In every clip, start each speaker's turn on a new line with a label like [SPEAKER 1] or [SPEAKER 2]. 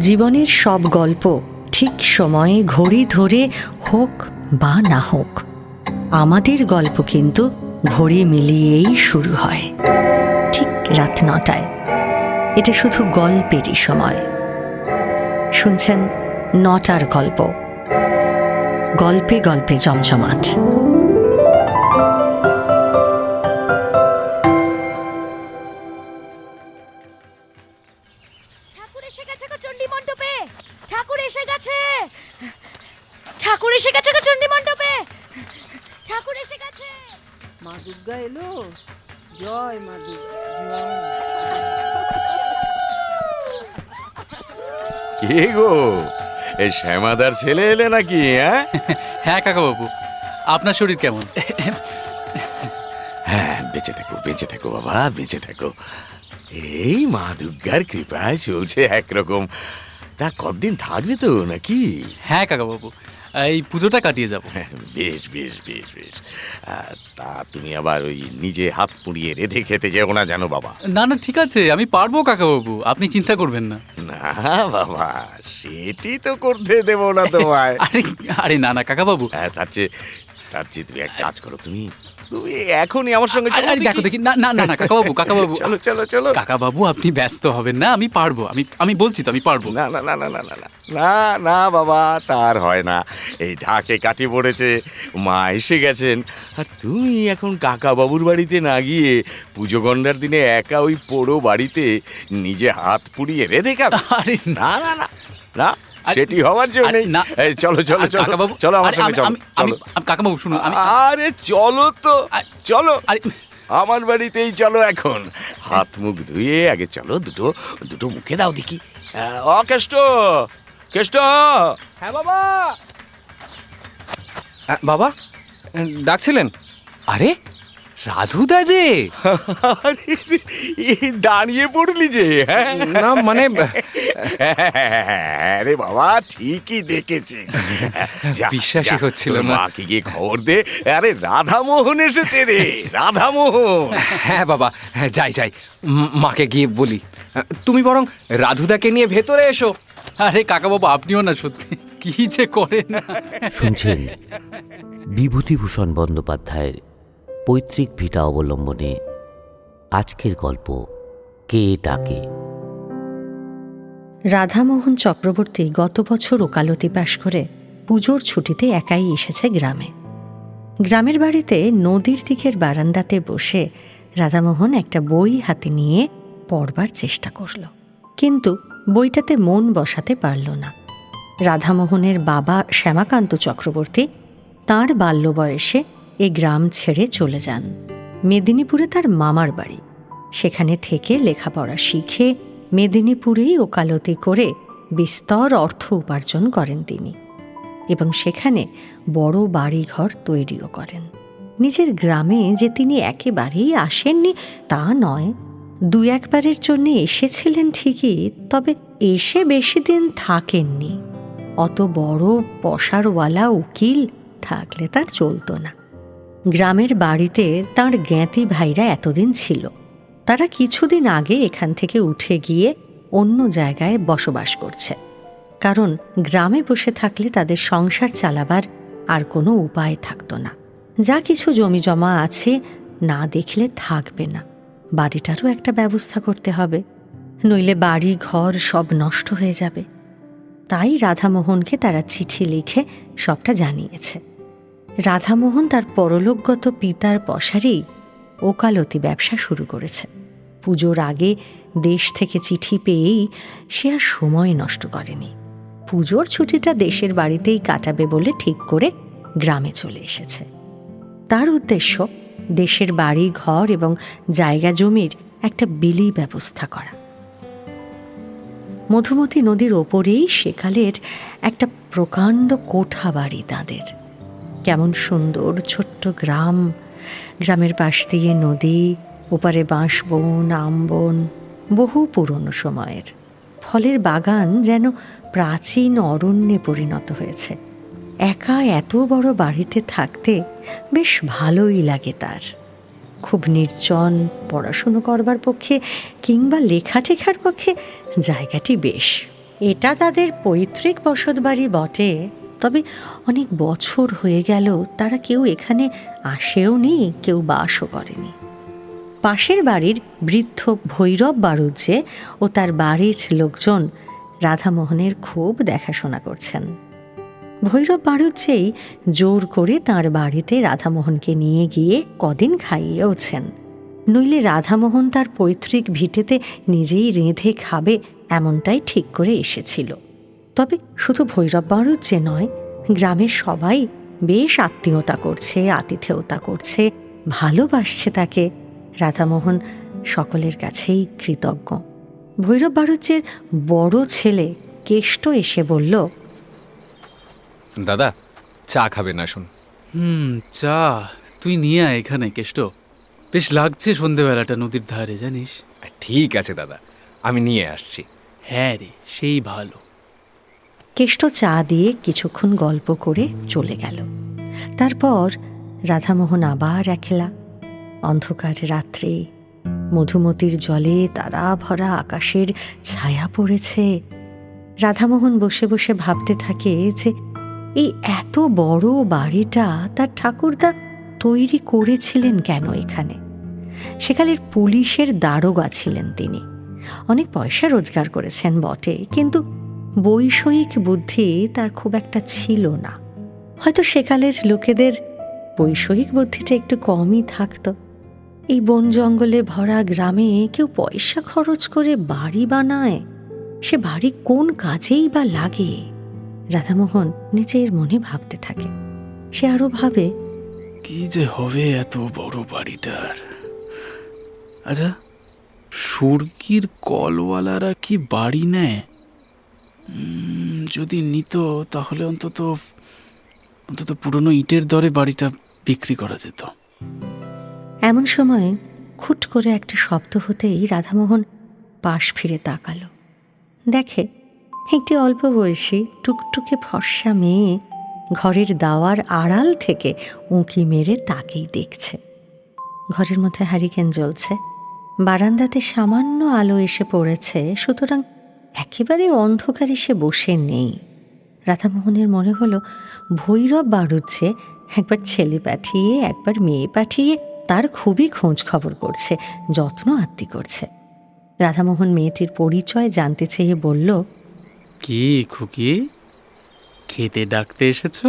[SPEAKER 1] জীবনের সব গল্প ঠিক সময়ে ঘড়ি ধরে হোক বা না হোক, আমাদের গল্প কিন্তু ঘড়ি মিলিয়েই শুরু হয়, ঠিক রাত নটায়। এটা শুধু গল্পেরই সময়। শুনছেন নটার গল্প। গল্পে গল্পে জমজমাট।
[SPEAKER 2] কে গো এ শ্যামাদার ছেলে এলে নাকি হ্যাঁ?
[SPEAKER 3] হ্যাঁ কাকাবাবু আপনার শরীর কেমন?
[SPEAKER 2] হ্যাঁ বেঁচে থাকো বেঁচে থাকো বাবা বেঁচে থাকো। এই মা দুর্গার কৃপায় চলছে একরকম। তা কতদিন থাকবে তো নাকি?
[SPEAKER 3] হ্যাঁ কাকাবাবু এই পুজোটা কাটিয়ে যাব।
[SPEAKER 2] বেশ বেশ বেশ বেশ। তা তুমি আবার ওই নিজে হাত পুড়িয়ে রেধে খেতে যেও না জানো বাবা।
[SPEAKER 3] না না ঠিক আছে আমি পারব কাকাবাবু আপনি চিন্তা করবেন না।
[SPEAKER 2] না বাবা সেটি তো করতে দেবো না তোমায়।
[SPEAKER 3] আরে আরে না না কাকাবাবু।
[SPEAKER 2] হ্যাঁ তার চেয়ে তার চেয়ে তুমি এক কাজ করো তুমি তুমি এখনই আমার সঙ্গে চলো
[SPEAKER 3] দেখো
[SPEAKER 2] দেখি।
[SPEAKER 3] না না না কাকাবাবু কাকাবাবু
[SPEAKER 2] চলো চলো চলো
[SPEAKER 3] কাকাবাবু আপনি ব্যস্ত হবেন না আমি পারব আমি আমি বলছি তো আমি পারব
[SPEAKER 2] না না না না না না না না না বাবা তার হয় না এই ঢাকে কাটি পড়েছে মা এসে গেছেন আর তুমি এখন কাকা বাবুর বাড়িতে না গিয়ে পুজো গন্ডার দিনে একা ওই পোড়ো বাড়িতে নিজে হাত পুড়িয়ে রেধে খাবে
[SPEAKER 3] আরে না
[SPEAKER 2] না না না সেটি হওয়ার জন্য
[SPEAKER 3] না।
[SPEAKER 2] চলো চলো চলো।
[SPEAKER 3] কাকাবাবু
[SPEAKER 2] চলো আমার সঙ্গে চলো
[SPEAKER 3] আমি-
[SPEAKER 2] চলো।
[SPEAKER 3] কাকাবাবু শুনুন আমি
[SPEAKER 2] আরে চলো তো
[SPEAKER 3] আরে-
[SPEAKER 2] চলো।
[SPEAKER 3] আরে
[SPEAKER 2] আমার বাড়িতেই চলো এখন। হাত মুখ ধুয়ে আগে চলো দুটো দুটো মুখে দাও দেখি। অ কেষ্ট কেষ্ট।
[SPEAKER 4] হ্যাঁ বাবা। বাবা ডাকছিলেন? আরে রাধুদা যে?
[SPEAKER 2] আরে, দাঁড়িয়ে পড়লি যে হ্যাঁ?
[SPEAKER 4] না মানে
[SPEAKER 2] আরে বাবা ঠিকই দেখেছিস। যা,
[SPEAKER 4] বিশ্বাসই
[SPEAKER 2] যা,
[SPEAKER 4] হচ্ছিল
[SPEAKER 2] তোর
[SPEAKER 4] না।
[SPEAKER 2] মাকে গিয়ে খবর দে। আরে রাধামোহন এসেছে রে রাধামোহন।
[SPEAKER 4] হ্যাঁ বাবা হ্যাঁ যাই যাই উম, মাকে গিয়ে বলি। তুমি বরং রাধুদাকে নিয়ে ভেতরে এসো।
[SPEAKER 3] আরে কাকাবাবু আপনিও না সত্যি। কি যে করেন।
[SPEAKER 5] শুনছেন বিভূতিভূষণ বন্দ্যোপাধ্যায়ের পৈতৃক ভিটা অবলম্বনে আজকের গল্প কে ডাকে।
[SPEAKER 1] রাধামোহন চক্রবর্তী গত বছর ওকালতি পাশ করে পুজোর ছুটিতে একাই এসেছে গ্রামে। গ্রামের বাড়িতে নদীর দিকের বারান্দাতে বসে রাধামোহন একটা বই হাতে নিয়ে পড়বার চেষ্টা করল। কিন্তু বইটাতে মন বসাতে পারল না। রাধামোহনের বাবা শ্যামাকান্ত চক্রবর্তী তাঁর বাল্য বয়সে এ গ্রাম ছেড়ে চলে যান। মেদিনীপুরে তার মামার বাড়ি। সেখানে থেকে লেখাপড়া শিখে মেদিনীপুরেই ওকালতি করে বিস্তর অর্থ উপার্জন করেন তিনি এবং সেখানে বড় বাড়িঘর তৈরিও করেন। নিজের গ্রামে যে তিনি একেবারেই আসেননি তা নয় দু একবারের জন্য এসেছিলেন ঠিকই, তবে এসে বেশি দিন থাকেননি। অত বড় পশারওয়ালা উকিল থাকলে তার চলতো না। গ্রামের বাড়িতে তার জ্ঞাতি ভাইরা এতদিন ছিল। তারা কিছুদিন আগে এখান থেকে উঠে গিয়ে অন্য জায়গায় বসবাস করছে। কারণ গ্রামে বসে থাকলে তাদের সংসার চালাবার আর কোনো উপায় থাকতো না। যা কিছু জমি জমা আছে, না দেখলে থাকবে না। বাড়িটারও একটা ব্যবস্থা করতে হবে। নইলে বাড়ি, ঘর সব নষ্ট হয়ে যাবে। তাই রাধামোহনকে তারা চিঠি লিখে সবটা জানিয়েছে। রাধামোহন তার পরলোকগত পিতার পশারেই ওকালতি ব্যবসা শুরু করেছে। পুজোর আগে দেশ থেকে চিঠি পেয়েই সে আর সময় নষ্ট করেনি। পুজোর ছুটিটা দেশের বাড়িতেই কাটাবে বলে ঠিক করে গ্রামে চলে এসেছে। তার উদ্দেশ্য দেশের বাড়ি, ঘর এবং জায়গা জমির একটা বিলি ব্যবস্থা করা। মধুমতি নদীর ওপরেই সেকালের একটা প্রকাণ্ড কোঠা বাড়ি তাদের। কেমন সুন্দর ছোট্ট গ্রাম। গ্রামের পাশ দিয়ে নদী, ওপারে বাঁশবন আমবন বহু পুরনো সময়ের। ফলের বাগান যেন প্রাচীন অরণ্যে পরিণত হয়েছে। একা এত বড় বাড়িতে থাকতে বেশ ভালোই লাগে তার। খুব নির্জন, পড়াশুনো করবার পক্ষে কিংবা লেখাটেখার পক্ষে জায়গাটি বেশ। এটা তাদের পৈতৃক বসতবাড়ি বটে। তবে অনেক বছর হয়ে গেল, তারা কেউ এখানে আসেও নি, কেউ বাসও করেনি। পাশের বাড়ির বৃদ্ধ ভৈরব বাড়ুজ্যে ও তার বাড়ির লোকজন রাধামোহনের খুব দেখাশোনা করছেন। ভৈরব বাড়ুজ্যেই জোর করে তার বাড়িতে রাধামোহনকে নিয়ে গিয়ে কদিন খাইয়েওছেন। নইলে রাধামোহন তার পৈতৃক ভিটেতে নিজেই রেঁধে খাবে, এমনটাই ঠিক করে এসেছিল। তবে শুধু ভৈরব বাড়ুজ্যে নয় গ্রামের সবাই বেশ আত্মীয়তা করছে আতিথেয়তা করছে ভালোবাসছে তাকে। রাধামোহন সকলের কাছেই কৃতজ্ঞ। ভৈরব বাড়ুজ্যের বড় ছেলে কেষ্ট এসে বলল
[SPEAKER 4] দাদা চা খাবে না শুন
[SPEAKER 3] হুম চা। তুই নিয়ে আয় এখানে কেষ্ট। বেশ লাগছে সন্ধেবেলাটা নদীর ধারে জানিস?
[SPEAKER 4] ঠিক আছে দাদা। আমি নিয়ে আসছি।
[SPEAKER 3] হ্যাঁ রে সেই ভালো।
[SPEAKER 1] কেষ্ট চা দিয়ে কিছুক্ষণ গল্প করে চলে গেল। তারপর রাধামোহন আবার একলা, অন্ধকার রাত্রে মধুমতির জলে তারা ভরা আকাশের ছায়া পড়েছে। রাধামোহন বসে বসে ভাবতে থাকে যে এই এত বড় বাড়িটা তার ঠাকুরদা তৈরি করেছিলেন কেন এখানে? সেকালের পুলিশের দারোগা ছিলেন তিনি। অনেক পয়সা রোজগার করেছেন বটে, কিন্তু বৈষয়িক বুদ্ধি তার খুব একটা ছিল না। হয়তো সেকালের লোকেদের বৈষয়িক বুদ্ধিটা একটু কমই থাকতো। এই বন জঙ্গলে ভরা গ্রামে কেউ পয়সা খরচ করে বাড়ি বানায়। সে বাড়ি কোন কাজেই বা লাগে? রাধামোহন নিজের মনে ভাবতে থাকে। সে আরও ভাবে,
[SPEAKER 3] কি যে হবে এত বড় বাড়িটার? আচ্ছা সুরকির কলওয়ালারা কি বাড়ি নেয়? যদি নিত, তাহলে অন্তত অন্তত পুরনো ইটের দরে বাড়িটা বিক্রি করা যেত।
[SPEAKER 1] এমন সময় খুট করে একটা শব্দ হতেই রাধামোহন পাশ ফিরে তাকালো। দেখে একটি অল্প বয়সী টুকটুকে ফর্সা মেয়ে ঘরের দাওয়ার আড়াল থেকে উঁকি মেরে তাকেই দেখছে। ঘরের মধ্যে হারিকেন জ্বলছে। বারান্দাতে সামান্য আলো এসে পড়েছে, সুতরাং একেবারে অন্ধকারে সে বসে নেই। রাধামোহনের মনে হলো ভৈরব বাড়ুচ্ছে একবার ছেলে পাঠিয়ে একবার মেয়ে পাঠিয়ে তার খুবই খোঁজ খবর করছে যত্ন আত্মি করছে। রাধামোহন মেয়েটির পরিচয় জানতে চেয়ে বলল
[SPEAKER 3] কি খুকি? খেতে ডাকতে এসেছ?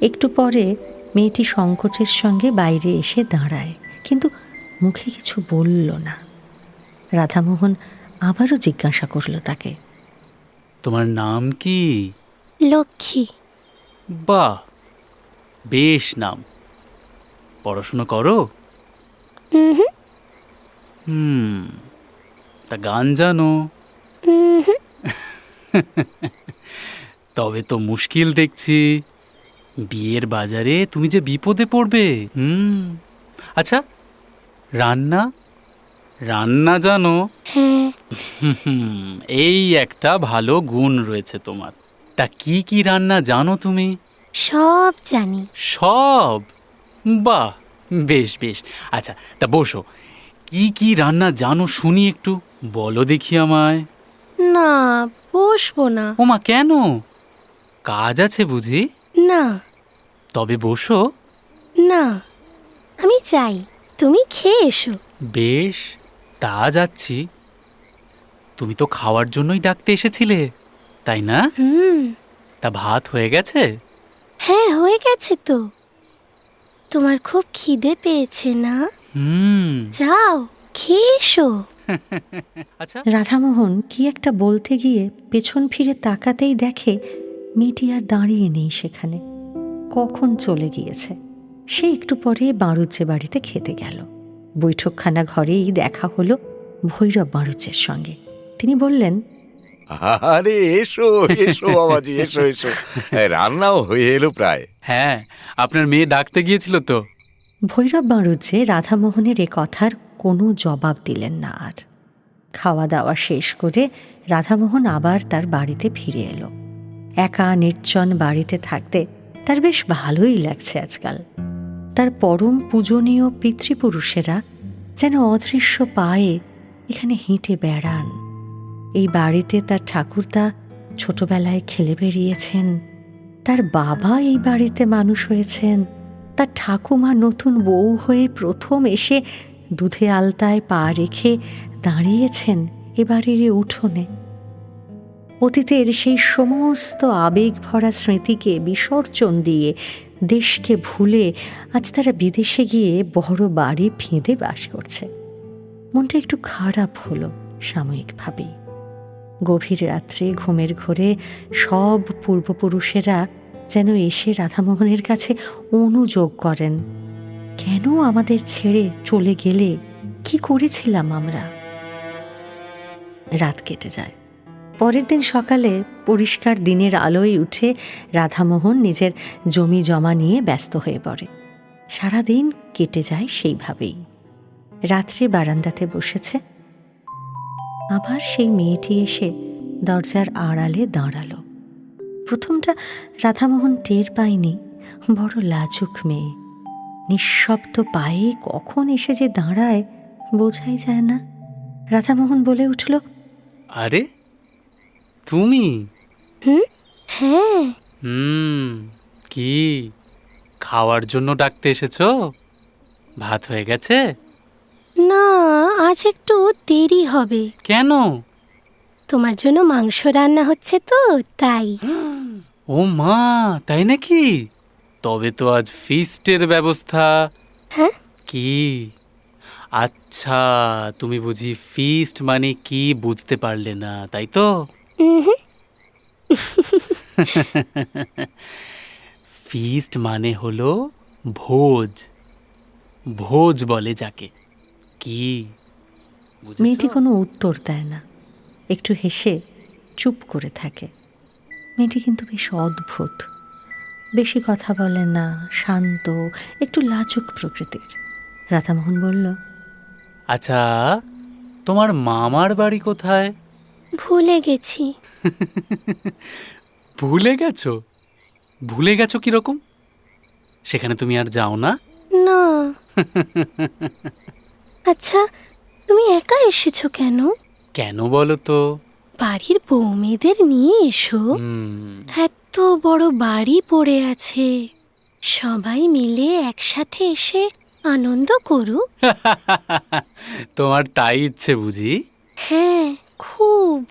[SPEAKER 1] একটু পরে মেয়েটি সংকোচের সঙ্গে বাইরে এসে দাঁড়ায় কিন্তু মুখে কিছু বলল না। রাধামোহন আবারও জিজ্ঞাসা করল তাকে।
[SPEAKER 3] তোমার নাম কি?
[SPEAKER 6] লক্ষ্মী।
[SPEAKER 3] বাহ বেশ নাম। পড়াশোনা করো? হুম। তা গান জানো? তবে তো মুশকিল দেখছি। বিয়ের বাজারে তুমি যে বিপদে পড়বে হুম। আচ্ছা রান্না? রান্না জানো?
[SPEAKER 6] হ্যাঁ।
[SPEAKER 3] হুম, এই একটা ভালো গুণ রয়েছে তোমার। তা কি কি রান্না জানো তুমি?
[SPEAKER 6] সব জানি।
[SPEAKER 3] সব? বাহ বেশ বেশ। আচ্ছা তা বসো। কি কি রান্না জানো শুনি একটু। বলো দেখি আমায়।
[SPEAKER 6] না বসবো না।
[SPEAKER 3] ওমা কেন? কাজ আছে বুঝি?
[SPEAKER 6] না।
[SPEAKER 3] তবে বসো।
[SPEAKER 6] না আমি চাই। তুমি খেয়ে এসো।
[SPEAKER 3] বেশ। তা যাচ্ছি। তুমি তো খাওয়ার জন্যই ডাকতে এসেছিলে তাই না?
[SPEAKER 6] হুম।
[SPEAKER 3] তা ভাত হয়ে গেছে?
[SPEAKER 6] হ্যাঁ হয়ে গেছে তো। তোমার খুব খিদে পেয়েছে না?
[SPEAKER 3] হুম।
[SPEAKER 6] যাও খেয়ে এসো।
[SPEAKER 3] আচ্ছা।
[SPEAKER 1] রাধামোহন কি একটা বলতে গিয়ে পেছন ফিরে তাকাতেই দেখে মেয়েটি আর দাঁড়িয়ে নেই সেখানে। কখন চলে গিয়েছে? সে একটু পরে বাড়ুজ্জে বাড়িতে খেতে গেল। বৈঠকখানা ঘরেই দেখা হলো ভৈরব বাড়ুজ্জের সঙ্গে। তিনি বললেন
[SPEAKER 2] আরে এসো এসো বাবাজি এসো এসো। রান্নাও হয়ে এলো প্রায়।
[SPEAKER 3] হ্যাঁ আপনার মেয়ে ডাকতে গিয়েছিল তো।
[SPEAKER 1] ভৈরব বাড়ুজ্জে রাধামোহনের এ কথার কোনো জবাব দিলেন না আর। খাওয়া দাওয়া শেষ করে রাধামোহন আবার তার বাড়িতে ফিরে এলো। একা নির্জন বাড়িতে থাকতে তার বেশ ভালোই লাগছে আজকাল। তার পরম পূজনীয় পিতৃপুরুষেরা যেন অদৃশ্য পায়ে এখানে হেঁটে বেড়ান। এই বাড়িতে তার ঠাকুরদা ছোটবেলায় খেলে বেরিয়েছেন তার বাবা এই বাড়িতে মানুষ হয়েছেন। তার ঠাকুমা নতুন বউ হয়ে প্রথম এসে দুধে আলতায় পা রেখে দাঁড়িয়েছেন এ বাড়ির উঠোনে। অতীতের সেই সমস্ত আবেগ ভরা স্মৃতিকে বিসর্জন দিয়ে দেশকে ভুলে আজ তারা বিদেশে গিয়ে বড় বাড়ি ফেঁদে বাস করছে। মনটা একটু খারাপ হলো সাময়িকভাবেই গভীর রাত্রে ঘুমের ঘোরে সব পূর্বপুরুষেরা যেন এসে রাধামোহনের কাছে অনুযোগ করেন, কেন আমাদের ছেড়ে চলে গেলে? কি করেছিলাম আমরা? রাত কেটে যায়। পরের দিন সকালে পরিষ্কার দিনের আলোয় উঠে রাধামোহন নিজের জমি জমা নিয়ে ব্যস্ত হয়ে পড়ে। সারাদিন কেটে যায় সেইভাবেই। রাত্রে বারান্দাতে বসেছে। আবার সেই মেয়েটি এসে দরজার আড়ালে দাঁড়াল। প্রথমটা রাধামোহন টের পায়নি, বড় লাজুক মেয়ে। নিঃশব্দ পায়ে কখন এসে যে দাঁড়ায় বোঝাই যায় না। রাধামোহন বলে উঠল,
[SPEAKER 3] আরে তুমি?
[SPEAKER 6] হ্যাঁ।
[SPEAKER 3] হুম কি? খাওয়ার জন্য ডাকতে এসেছ? ভাত হয়ে গেছে?
[SPEAKER 6] না আজ একটু দেরি হবে।
[SPEAKER 3] কেন?
[SPEAKER 6] তোমার জন্য মাংস রান্না হচ্ছে তো তাই।
[SPEAKER 3] ও মা তাই নাকি? তবে তো আজ ফিস্টের ব্যবস্থা।
[SPEAKER 6] হ্যাঁ?
[SPEAKER 3] কি? আচ্ছা তুমি বুঝি ফিস্ট মানে কি বুঝতে পারলে না তাই তো? ফিস্ট মানে হলো ভোজ। ভোজ বলে যাকে। কি?
[SPEAKER 1] মেয়েটি কোনো উত্তর দেয় না। একটু হেসে চুপ করে থাকে। মেয়েটি কিন্তু বেশ অদ্ভুত। বেশি কথা বলে না শান্ত একটু লাজুক প্রকৃতির। রাধামোহন বলল
[SPEAKER 3] আচ্ছা তোমার মামার বাড়ি কোথায়?
[SPEAKER 6] ভুলে গেছি।
[SPEAKER 3] ভুলে গেছো? ভুলে গেছো কীরকম? সেখানে তুমি আর যাও না?
[SPEAKER 6] না। আচ্ছা তুমি একা এসেছ কেন?
[SPEAKER 3] কেন বলো তো?
[SPEAKER 6] বাড়ির বৌমেদের নিয়ে এসো। এত বড় বাড়ি পড়ে আছে। সবাই মিলে একসাথে এসে আনন্দ করুক।
[SPEAKER 3] তোমার তাই ইচ্ছে বুঝি?
[SPEAKER 6] হ্যাঁ। খুব।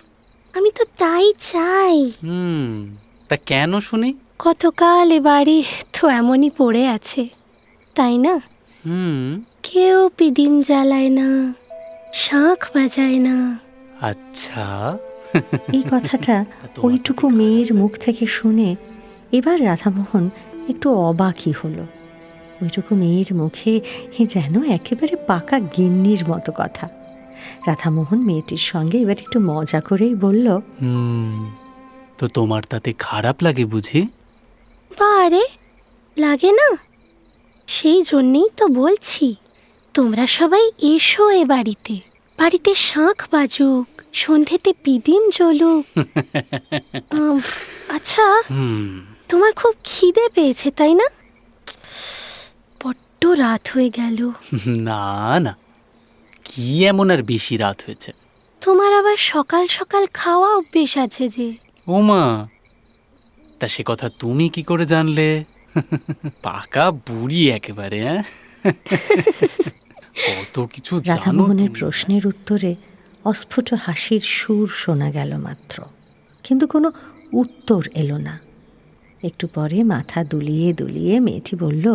[SPEAKER 6] আমি তো তাই চাই।
[SPEAKER 3] হুম তা কেন শুনি?
[SPEAKER 6] কতকাল এ বাড়ি তো এমনই পড়ে আছে তাই না?
[SPEAKER 3] হুম।
[SPEAKER 6] কেউ পিদিম জ্বালায় না শাঁখ বাজায় না।
[SPEAKER 3] আচ্ছা।
[SPEAKER 1] এই কথাটা ওইটুকু মেয়ের মুখ থেকে শুনে এবার রাধামোহন একটু অবাকই হলো। ওইটুকু মেয়ের মুখে এ যেন একেবারে পাকা গিন্নির মতো কথা। রাধামোহন মেয়েটির সঙ্গে এবার একটু মজা করেই বলল
[SPEAKER 3] হুম তো তোমার তাতে খারাপ লাগে বুঝি?
[SPEAKER 6] বারে লাগে না। সেই জন্যেই তো বলছি তোমরা সবাই এসো এ বাড়িতে। বাড়িতে শাঁখ বাজুক সন্ধেতে পিদিম জ্বলুক। আম, আচ্ছা
[SPEAKER 3] হুম।
[SPEAKER 6] তোমার খুব খিদে পেয়েছে তাই না? বড্ড রাত হয়ে গেল।
[SPEAKER 3] না না। কি এমন আর বেশি রাত হয়েছে?
[SPEAKER 6] তোমার আবার সকাল সকাল খাওয়া অভ্যেস আছে যে।
[SPEAKER 3] ওমা তা সে কথা তুমি কি করে জানলে? পাকা বুড়ি একেবারে হ্যাঁ কত কিছু জানো
[SPEAKER 1] রাধামোহনের প্রশ্নের উত্তরে অস্ফুট হাসির সুর শোনা গেল মাত্র কিন্তু কোনো উত্তর এলো না। একটু পরে মাথা দুলিয়ে দুলিয়ে মেয়েটি বলল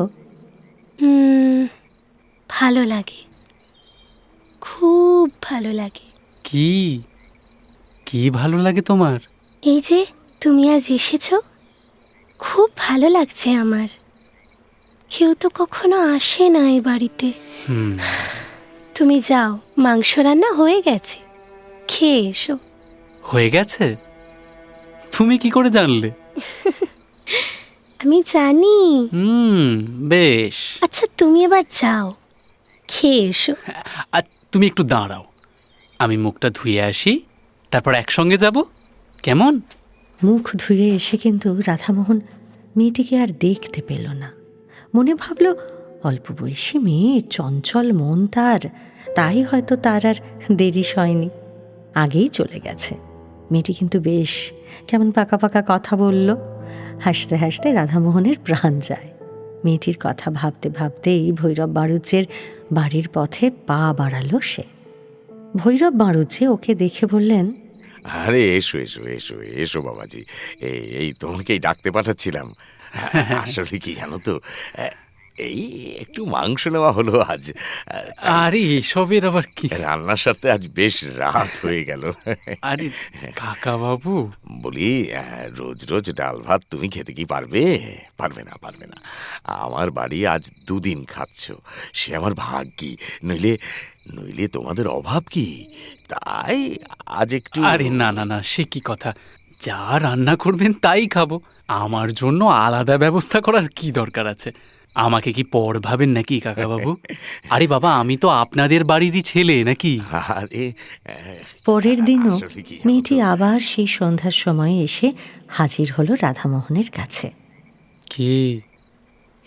[SPEAKER 6] হুম ভালো লাগে। খুব ভালো লাগে।
[SPEAKER 3] কি? কি ভালো লাগে তোমার?
[SPEAKER 6] এই যে তুমি আজ এসেছ? খুব ভালো লাগছে আমার। কেউ তো কখনো আসে না এই বাড়িতে। তুমি যাও মাংস রান্না হয়ে গেছে। খেয়ে এসো।
[SPEAKER 3] হয়ে গেছে? তুমি কি করে জানলে?
[SPEAKER 6] আমি জানি।
[SPEAKER 3] হুম বেশ।
[SPEAKER 6] আচ্ছা তুমি এবার যাও। খেয়ে এসো।
[SPEAKER 3] তুমি একটু দাঁড়াও। আমি মুখটা ধুয়ে আসি, তারপর একসঙ্গে যাব? কেমন?
[SPEAKER 1] মুখ ধুয়ে এসে কিন্তু রাধামোহন মেয়েটিকে আর দেখতে পেল না। মনে ভাবল, অল্প বয়সী মেয়ে, চঞ্চল মন তার, তাই হয়তো তার আর দেরি হয়নি আগেই চলে গেছে। মেয়েটি কিন্তু বেশ কেমন পাকা পাকা কথা বলল। হাসতে হাসতে রাধামোহনের প্রাণ যায়। মেয়েটির কথা ভাবতে ভাবতেই ভৈরব বাড়ুজ্যের বাড়ির পথে পা বাড়ালো সে। ভৈরব বাড়ুজ্যে ওকে দেখে বললেন
[SPEAKER 2] আরে এসো এসো এসো এসো বাবাজি। এই এই তোমাকেই ডাকতে পাঠাচ্ছিলাম। আসলে কি জানো তো এই একটু মাংস নেওয়া হলো আজ।
[SPEAKER 3] আরে এসবের আবার কি?
[SPEAKER 2] রান্নার সাথে আজ বেশ রাত হয়ে গেল।
[SPEAKER 3] আরে কাকা বাবু
[SPEAKER 2] বলি রোজ রোজ ডাল ভাত তুমি খেতে কি পারবে? পারবে না পারবে না। আমার বাড়ি আজ দুদিন খাচ্ছ সে আমার ভাগ্যি। নইলে নইলে তোমাদের অভাব কি? তাই আজ একটু
[SPEAKER 3] আরে না না না সে কি কথা? যা রান্না করবেন তাই খাব। আমার জন্য আলাদা ব্যবস্থা করার কি দরকার আছে? আমাকে কি পর ভাবেন নাকি কাকা বাবু আরে বাবা আমি তো আপনাদের বাড়িরই ছেলে নাকি?
[SPEAKER 2] আরে
[SPEAKER 1] পরের দিনও মেয়েটি আবার সেই সন্ধ্যার সময় এসে হাজির হলো রাধামোহনের কাছে।
[SPEAKER 3] কি?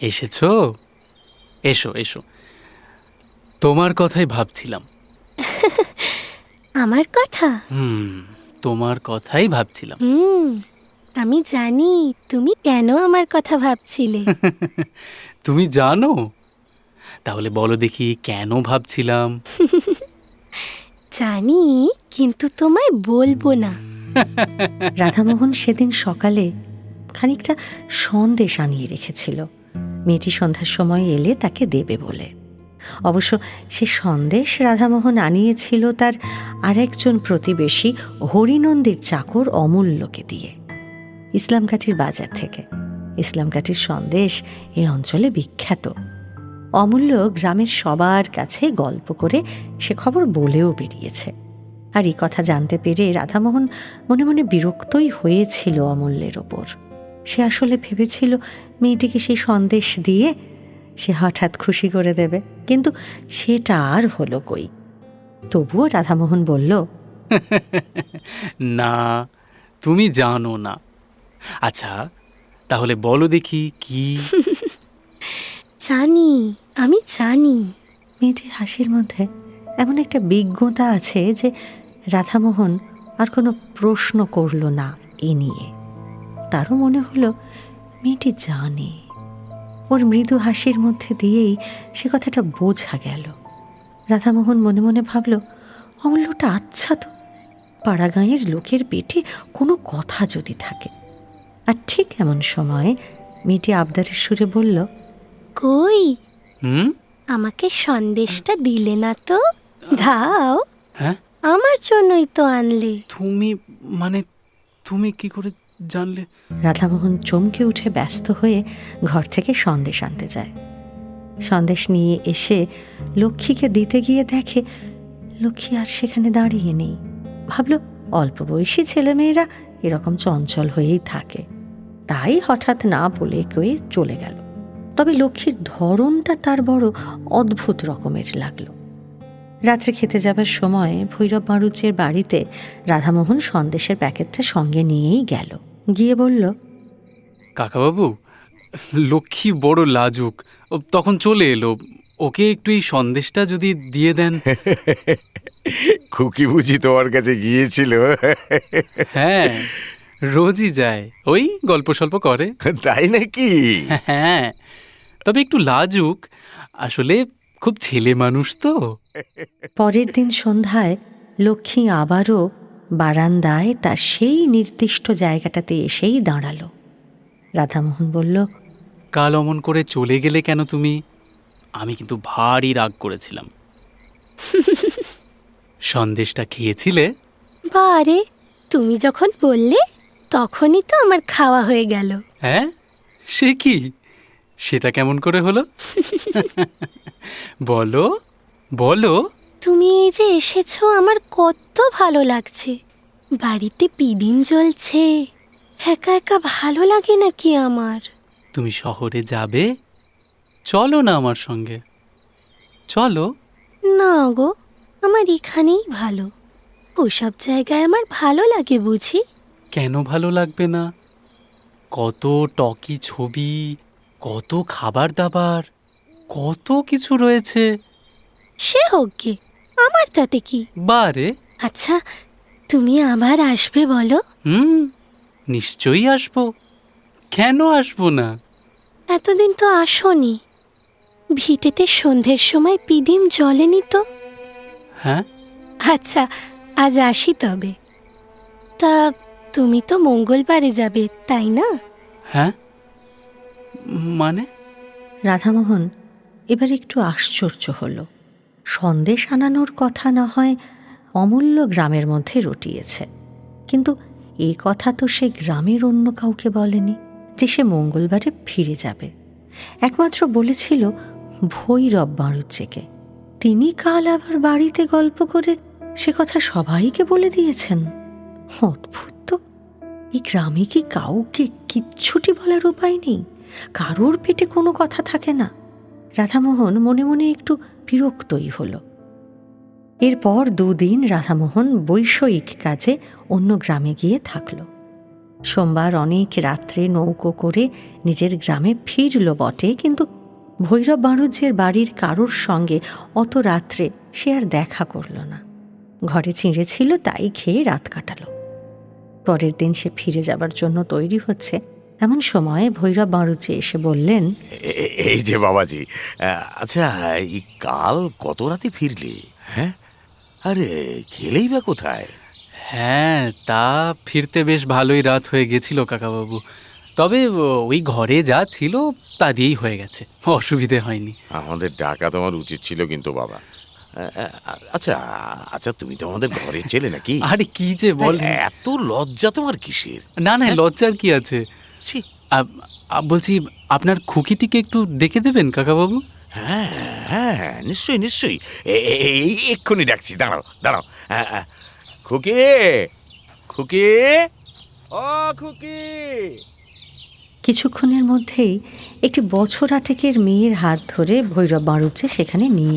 [SPEAKER 3] এসেছ? এসো এসো। তোমার কথাই ভাবছিলাম।
[SPEAKER 7] আমার কথা?
[SPEAKER 3] হুম তোমার কথাই ভাবছিলাম।
[SPEAKER 7] হুম। আমি জানি তুমি কেন আমার কথা ভাবছিলে।
[SPEAKER 3] তুমি জানো? তাহলে বলো দেখি কেন ভাবছিলাম?
[SPEAKER 7] জানি কিন্তু তোমায় বলব না।
[SPEAKER 1] রাধামোহন সেদিন সকালে খানিকটা সন্দেশ আনিয়ে রেখেছিল। মেয়েটি সন্ধ্যার সময় এলে তাকে দেবে বলে। অবশ্য সে সন্দেশ রাধামোহন আনিয়েছিল তার আরেকজন প্রতিবেশী হরিনন্দীর চাকর অমূল্যকে দিয়ে। ইসলামকাঠির বাজার থেকে। ইসলামকাঠির সন্দেশ এ অঞ্চলে বিখ্যাত। অমূল্য গ্রামের সবার কাছে গল্প করে সে খবর বলেও বেরিয়েছে। আর এই কথা জানতে পেরে রাধামোহন মনে মনে বিরক্তই হয়েছিল অমূল্যের ওপর। সে আসলে ভেবেছিল মেয়েটিকে সেই সন্দেশ দিয়ে সে হঠাৎ খুশি করে দেবে, কিন্তু সেটা আর হলো কই? তবুও রাধামোহন বলল,
[SPEAKER 3] না, তুমি জানো না। আচ্ছা তাহলে বলো দেখি কি?
[SPEAKER 7] জানি আমি জানি।
[SPEAKER 1] মেয়েটির হাসির মধ্যে এমন একটা বিজ্ঞতা আছে যে রাধামোহন আর কোনো প্রশ্ন করল না এ নিয়ে। তারও মনে হলো মেয়েটি জানে। ওর মৃদু হাসির মধ্যে দিয়েই সে কথাটা বোঝা গেল। রাধামোহন মনে মনে ভাবল অমূল্যটা আচ্ছা তো পাড়াগাঁয়ের লোকের পেটে কোনো কথা যদি থাকে আর ঠিক এমন সময় মেয়েটি আবদারের সুরে বলল
[SPEAKER 7] কই?
[SPEAKER 3] হুম?
[SPEAKER 7] আমাকে সন্দেশটা দিলে না তো? দাও।
[SPEAKER 3] হ্যাঁ?
[SPEAKER 7] আমার জন্যই তো আনলে।
[SPEAKER 3] তুমি মানে তুমি কি করে জানলে?
[SPEAKER 1] রাধামোহন চমকে উঠে ব্যস্ত হয়ে ঘর থেকে সন্দেশ আনতে যায়। সন্দেশ নিয়ে এসে লক্ষ্মীকে দিতে গিয়ে দেখে লক্ষ্মী আর সেখানে দাঁড়িয়ে নেই। ভাবল অল্প বয়সী ছেলেমেয়েরা এরকম চঞ্চল হয়েই থাকে। তাই হঠাৎ না বলে কয়ে চলে গেল। তবে লক্ষ্মীর ধরনটা তার বড় অদ্ভুত রকমের লাগল। রাত্রে খেতে যাবার সময় ভৈরব মারুচের বাড়িতে রাধামোহন সন্দেশের প্যাকেটটা সঙ্গে নিয়েই গেল। গিয়ে বলল
[SPEAKER 3] কাকাবাবু লক্ষ্মী বড় লাজুক। ও তখন চলে এলো। ওকে একটু এই সন্দেশটা যদি দিয়ে দেন।
[SPEAKER 2] খুকি বুঝি তোমার কাছে গিয়েছিল।
[SPEAKER 3] হ্যাঁ। রোজই যায়। ওই গল্প সল্প করে।
[SPEAKER 2] তাই নাকি?
[SPEAKER 3] হ্যাঁ। তবে একটু লাজুক। আসলে খুব ছেলে মানুষ তো।
[SPEAKER 1] পরের দিন সন্ধ্যায় লক্ষ্মী আবারও বারান্দায় তার সেই নির্দিষ্ট জায়গাটাতে এসেই দাঁড়াল। রাধামোহন বলল
[SPEAKER 3] কাল অমন করে চলে গেলে কেন তুমি? আমি কিন্তু ভারী রাগ করেছিলাম। সন্দেশটা খেয়েছিলে?
[SPEAKER 7] বারে তুমি যখন বললে তখনই তো আমার খাওয়া হয়ে গেল।
[SPEAKER 3] হ্যাঁ? সে কি? সেটা কেমন করে হলো? বলো বলো।
[SPEAKER 7] তুমি এই যে এসেছ আমার কত ভালো লাগছে। বাড়িতে পিদিন জ্বলছে একা একা ভালো লাগে নাকি আমার?
[SPEAKER 3] তুমি শহরে যাবে? চলো না আমার সঙ্গে। চলো।
[SPEAKER 7] না গো আমার এখানেই ভালো। ওসব জায়গায় আমার ভালো লাগে বুঝি?
[SPEAKER 3] কেন ভালো লাগবে না? কত টকি ছবি কত খাবার দাবার কত কিছু রয়েছে।
[SPEAKER 7] সে হোক গে আমার তাতে কি?
[SPEAKER 3] বারে
[SPEAKER 7] আচ্ছা তুমি আবার আসবে বলো?
[SPEAKER 3] হুম নিশ্চয়ই আসব। কেন আসব না?
[SPEAKER 7] এতদিন তো আসনি। ভিটেতে সন্ধ্যের সময় পিদিম জ্বলেনি তো।
[SPEAKER 3] হ্যাঁ?
[SPEAKER 7] আচ্ছা আজ আসি তবে। তা তুমি তো মঙ্গলবারে যাবে তাই না?
[SPEAKER 3] হ্যাঁ। মানে?
[SPEAKER 1] রাধামোহন এবার একটু আশ্চর্য হলো। সন্দেশ আনানোর কথা না হয় অমূল্য গ্রামের মধ্যে রটিয়েছে। কিন্তু এই কথা তো সে গ্রামের অন্য কাউকে বলেনি যে সে মঙ্গলবারে ফিরে যাবে। একমাত্র বলেছিল ভৈরব বাড়ুজ্জেকে তিনি কাল আবার বাড়িতে গল্প করে সে কথা সবাইকে বলে দিয়েছেন। অদ্ভুত এই গ্রামে কি কাউকে কিচ্ছুটি বলার উপায় নেই? কারোর পেটে কোনো কথা থাকে না। রাধামোহন মনে মনে একটু বিরক্তই হল। এরপর দুদিন রাধামোহন বৈষয়িক কাজে অন্য গ্রামে গিয়ে থাকল। সোমবার অনেক রাত্রে নৌকো করে নিজের গ্রামে ফিরল বটে, কিন্তু ভৈরব বাণুজ্যের বাড়ির কারোর সঙ্গে অত রাত্রে সে আর দেখা করল না। ঘরে চিঁড়ে ছিল তাই খেয়ে রাত কাটালো। পরের দিন সে ফিরে যাবার জন্য তৈরি হচ্ছে। এমন সময় ভৈরব বাড়ুচে এসে বললেন
[SPEAKER 2] এই যে বাবাজি আচ্ছা এই কাল কত রাতে ফিরলি? হ্যাঁ? আরে খেলেই বা কোথায়?
[SPEAKER 3] হ্যাঁ তা ফিরতে বেশ ভালোই রাত হয়ে গেছিল কাকাবাবু। তবে ওই ঘরে যা ছিল তা দিয়েই হয়ে গেছে। অসুবিধে হয়নি।
[SPEAKER 2] আমাদের ডাকা তোমার উচিত ছিল কিন্তু বাবা। আচ্ছা আচ্ছা তুমি তো আমাদের ঘরের ছেলে নাকি?
[SPEAKER 3] আরে কি যে বল।
[SPEAKER 2] এত লজ্জা তোমার কিসের?
[SPEAKER 3] না না লজ্জার কি আছে? বলছি আপনার খুকিটিকে একটু ডেকে দেবেন কাকাবাবু?
[SPEAKER 2] হ্যাঁ হ্যাঁ নিশ্চয়ই নিশ্চয়ই। এ- এই এক্ষুনি ডাকছি দাঁড়াও দাঁড়াও। হ্যাঁ, হ্যাঁ। খুকি খুকি। ও খুকি।
[SPEAKER 1] কিছুক্ষণের মধ্যেই একটি বছর আটেকের মেয়ের হাত ধরে ভৈরব বাড়ুচ্ছে সেখানে নিয়ে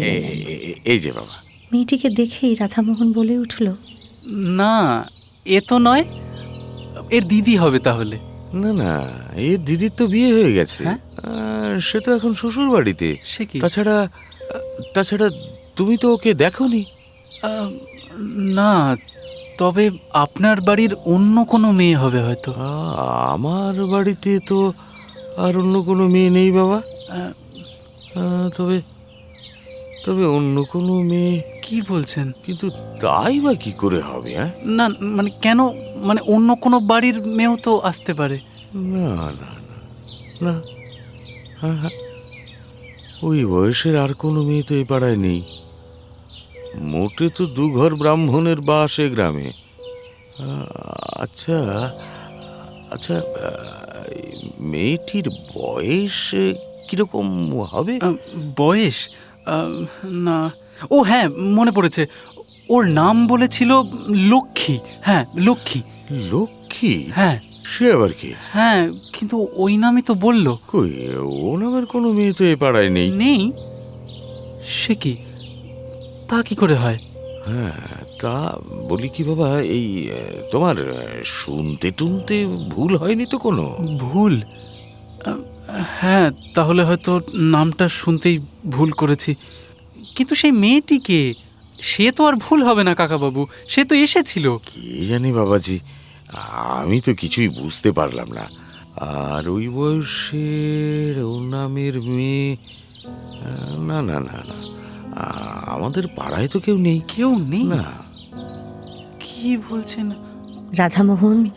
[SPEAKER 2] এই যে বাবা।
[SPEAKER 1] মেয়েটিকে দেখেই রাধামোহন বলে উঠল
[SPEAKER 3] না এ তো নয় এর দিদি হবে তাহলে।
[SPEAKER 2] না না এ দিদির তো বিয়ে হয়ে গেছে।
[SPEAKER 3] হ্যাঁ?
[SPEAKER 2] আর সে তো এখন শ্বশুর বাড়িতে
[SPEAKER 3] সে কি?
[SPEAKER 2] তাছাড়া তাছাড়া তুমি তো ওকে দেখোনি?
[SPEAKER 3] আ, না তবে আপনার বাড়ির অন্য কোনো মেয়ে হবে হয়তো।
[SPEAKER 2] আমার বাড়িতে তো আর অন্য কোনো মেয়ে নেই বাবা। তবে তবে অন্য কোনো মেয়ে।
[SPEAKER 3] কি বলছেন?
[SPEAKER 2] কিন্তু তাই বা কি করে হবে হ্যাঁ?
[SPEAKER 3] না মানে কেন মানে অন্য কোনো বাড়ির মেয়েও তো আসতে পারে।
[SPEAKER 2] না না না না হ্যাঁ হ্যাঁ। ওই বয়সের আর কোনো মেয়ে তো এই পাড়ায় নেই। মোটে তো দুঘর ব্রাহ্মণের বাস এ গ্রামে। আচ্ছা আচ্ছা মেয়েটির বয়স কীরকম হবে?
[SPEAKER 3] বয়স? না। ও হ্যাঁ মনে পড়েছে। ওর নাম বলেছিল লক্ষ্মী। হ্যাঁ লক্ষ্মী।
[SPEAKER 2] লক্ষ্মী?
[SPEAKER 3] হ্যাঁ।
[SPEAKER 2] সে আবার কি?
[SPEAKER 3] হ্যাঁ কিন্তু ওই নামই তো বলল।
[SPEAKER 2] কই ও নামের কোনো মেয়ে তো এ পাড়ায় নেই।
[SPEAKER 3] নেই? সে কি? তা কি করে হয়?
[SPEAKER 2] হ্যাঁ তা বলি কি বাবা এই তোমার শুনতে টুনতে ভুল হয়নি তো কোনো?
[SPEAKER 3] ভুল? হ্যাঁ তাহলে হয়তো নামটা শুনতেই ভুল করেছি। কিন্তু সেই মেয়েটিকে সে তো আর ভুল হবে না কাকাবাবু। সে তো এসেছিল।
[SPEAKER 2] কি জানি বাবাজি আমি তো কিছুই বুঝতে পারলাম না। আর ওই বয়সের ও নামের মেয়ে না না না না। আমাদের পাড়ায় তো কেউ নেই।
[SPEAKER 3] কেউ নেই?
[SPEAKER 2] না।
[SPEAKER 3] কি বলছেন?
[SPEAKER 1] রাধামোহন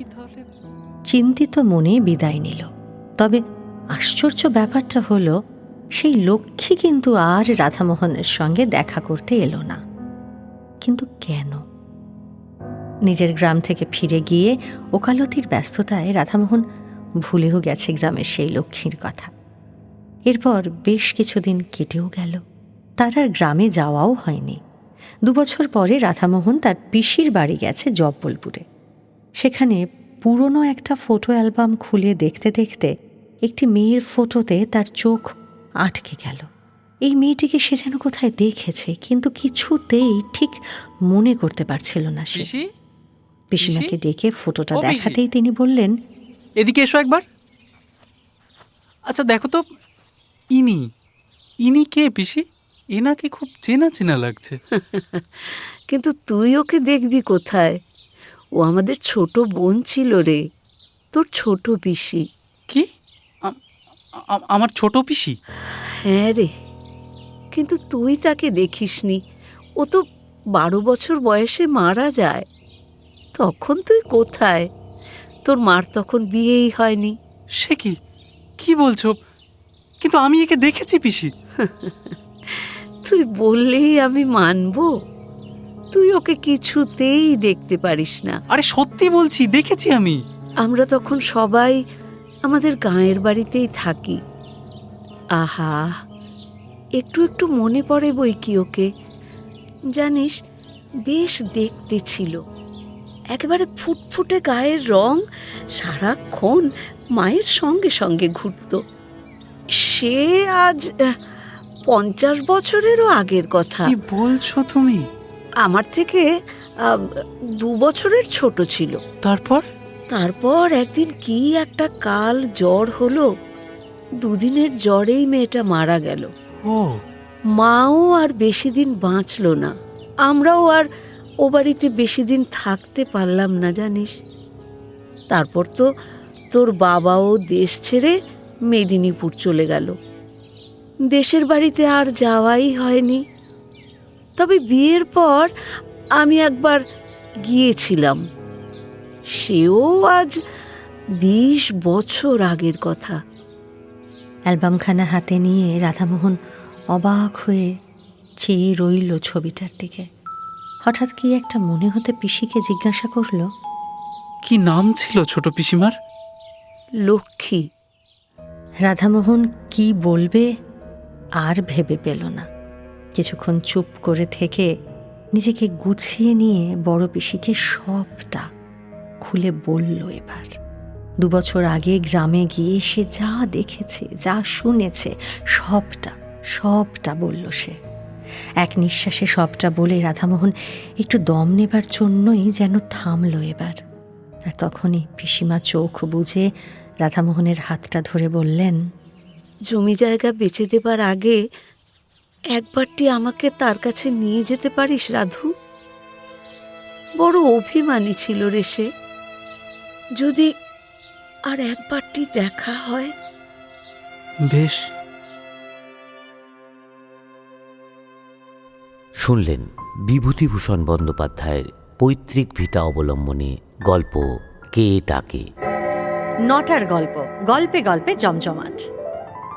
[SPEAKER 1] চিন্তিত মনে বিদায় নিল। তবে আশ্চর্য ব্যাপারটা হলো সেই লক্ষ্মী কিন্তু আর রাধামোহনের সঙ্গে দেখা করতে এলো না। কিন্তু কেন? নিজের গ্রাম থেকে ফিরে গিয়ে ওকালতির ব্যস্ততায় রাধামোহন ভুলেও গেছে গ্রামের সেই লক্ষ্মীর কথা। এরপর বেশ কিছুদিন কেটেও গেল। তার আর গ্রামে যাওয়াও হয়নি। দুবছর পরে রাধামোহন তার পিসির বাড়ি গেছে জব্বলপুরে। সেখানে পুরনো একটা ফটো অ্যালবাম খুলে দেখতে দেখতে একটি মেয়ের ফটোতে তার চোখ আটকে গেল। এই মেয়েটিকে সে যেন কোথায় দেখেছে কিন্তু কিছুতেই ঠিক মনে করতে পারছিল না সে।
[SPEAKER 3] পিসি?
[SPEAKER 1] পিসিমাকে ডেকে ফটোটা দেখাতেই তিনি বললেন
[SPEAKER 3] এদিকে এসো একবার। আচ্ছা দেখো তো ইনি। ইনি কে পিসি? এনাকে খুব চেনা চেনা লাগছে।
[SPEAKER 8] কিন্তু তুই ওকে দেখবি কোথায়? ও আমাদের ছোট বোন ছিল রে। তোর ছোট পিসি।
[SPEAKER 3] কি? আমার ছোট পিসি?
[SPEAKER 8] হ্যাঁ রে। কিন্তু তুই তাকে দেখিসনি। ও তো বারো বছর বয়সে মারা যায়। তখন তুই কোথায়? তোর মার তখন বিয়েই হয়নি।
[SPEAKER 3] সে কি? কি বলছো? কিন্তু আমি একে দেখেছি পিসি।
[SPEAKER 8] তুই বললেই আমি মানব। তুই ওকে কিছুতেই দেখতে পারিস না।
[SPEAKER 3] আরে সত্যি বলছি দেখেছি আমি।
[SPEAKER 8] আমরা তখন সবাই আমাদের গাঁয়ের বাড়িতেই থাকি। আহা একটু একটু মনে পড়ে বই কি ওকে। জানিস বেশ দেখতে ছিল। একেবারে ফুটফুটে গায়ের রং সারাক্ষণ মায়ের সঙ্গে সঙ্গে ঘুরত। সে আজ পঞ্চাশ বছরেরও আগের কথা।
[SPEAKER 3] কি বলছো তুমি?
[SPEAKER 8] আমার থেকে আহ, দু বছরের ছোট ছিল।
[SPEAKER 3] তারপর?
[SPEAKER 8] তারপর একদিন কি একটা কাল জ্বর হলো দুদিনের জ্বরেই মেয়েটা মারা গেল।
[SPEAKER 3] ও।
[SPEAKER 8] মাও আর বেশি দিন বাঁচল না। আমরাও আর ও বাড়িতে বেশি দিন থাকতে পারলাম না জানিস। তারপর তো তোর বাবাও দেশ ছেড়ে মেদিনীপুর চলে গেল। দেশের বাড়িতে আর যাওয়াই হয়নি। তবে বিয়ের পর আমি একবার গিয়েছিলাম। সেও আজ বিশ বছর আগের কথা।
[SPEAKER 1] অ্যালবামখানা হাতে নিয়ে রাধামোহন অবাক হয়ে চেয়ে রইল ছবিটার দিকে। হঠাৎ কি একটা মনে হতে পিসিকে জিজ্ঞাসা করল
[SPEAKER 3] কি নাম ছিল ছোট পিসিমার?
[SPEAKER 8] লক্ষ্মী।
[SPEAKER 1] রাধামোহন কি বলবে? আর ভেবে পেল না। কিছুক্ষণ চুপ করে থেকে নিজেকে গুছিয়ে নিয়ে বড় পিসিকে সবটা খুলে বলল এবার। দুবছর আগে গ্রামে গিয়ে সে যা দেখেছে, যা শুনেছে, সবটা সবটা বলল সে। এক নিঃশ্বাসে সবটা বলে রাধামোহন একটু দম নেবার জন্যই যেন থামলো এবার। আর তখনই পিসিমা চোখ বুঝে রাধামোহনের হাতটা ধরে বললেন
[SPEAKER 8] জমি জায়গা বেচে দেবার আগে একবারটি আমাকে তার কাছে নিয়ে যেতে পারিস রাধু? বড় অভিমানী ছিল রে সে। যদি আর একবারটি দেখা হয়?
[SPEAKER 3] বেশ।
[SPEAKER 5] শুনলেন বিভূতিভূষণ বন্দ্যোপাধ্যায়ের পৈতৃক ভিটা অবলম্বনে গল্প কে ডাকে।
[SPEAKER 1] নটার গল্প গল্পে গল্পে জমজমাট।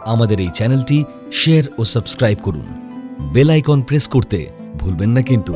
[SPEAKER 9] আমাদের এই চ্যানেলটি শেয়ার ও সাবস্ক্রাইব করুন। বেল আইকন প্রেস করতে ভুলবেন না কিন্তু।